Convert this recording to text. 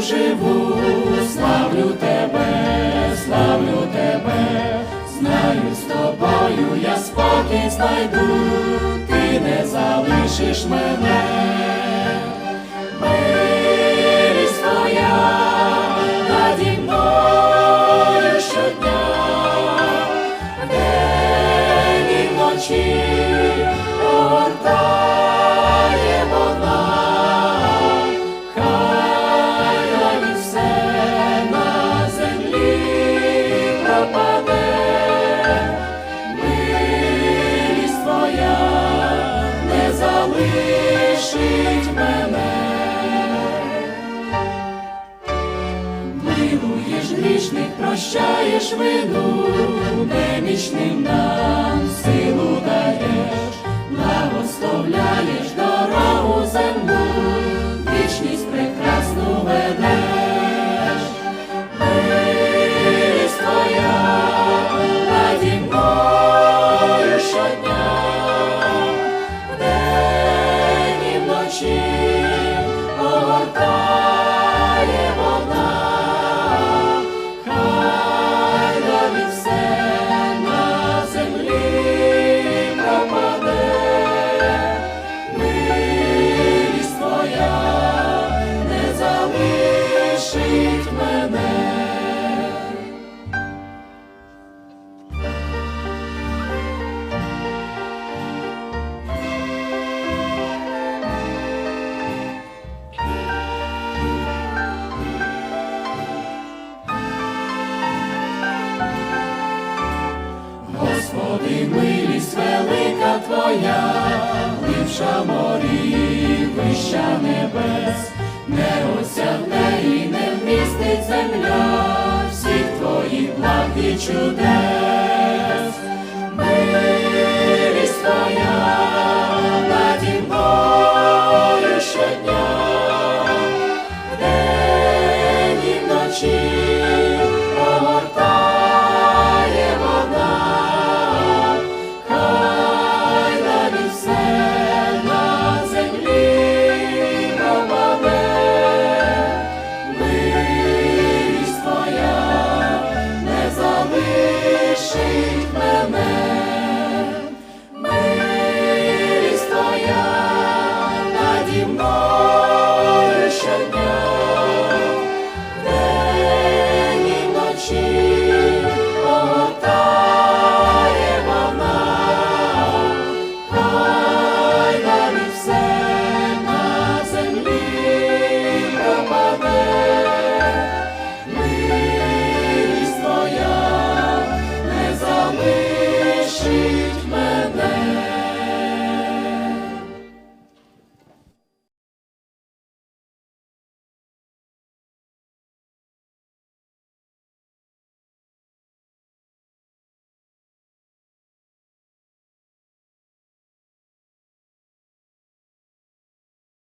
живу, славлю тебе, славлю тебе, знаю з тобою я спокій знайду, ти не залишиш мене. Грішних, прощаєш вину, немічним нам милість велика Твоя, глибша морів, вища небес, не осягне і не вмістить земля, всіх твоїх благ і чудес, милість твоя наді мною щодня, в день і вночі.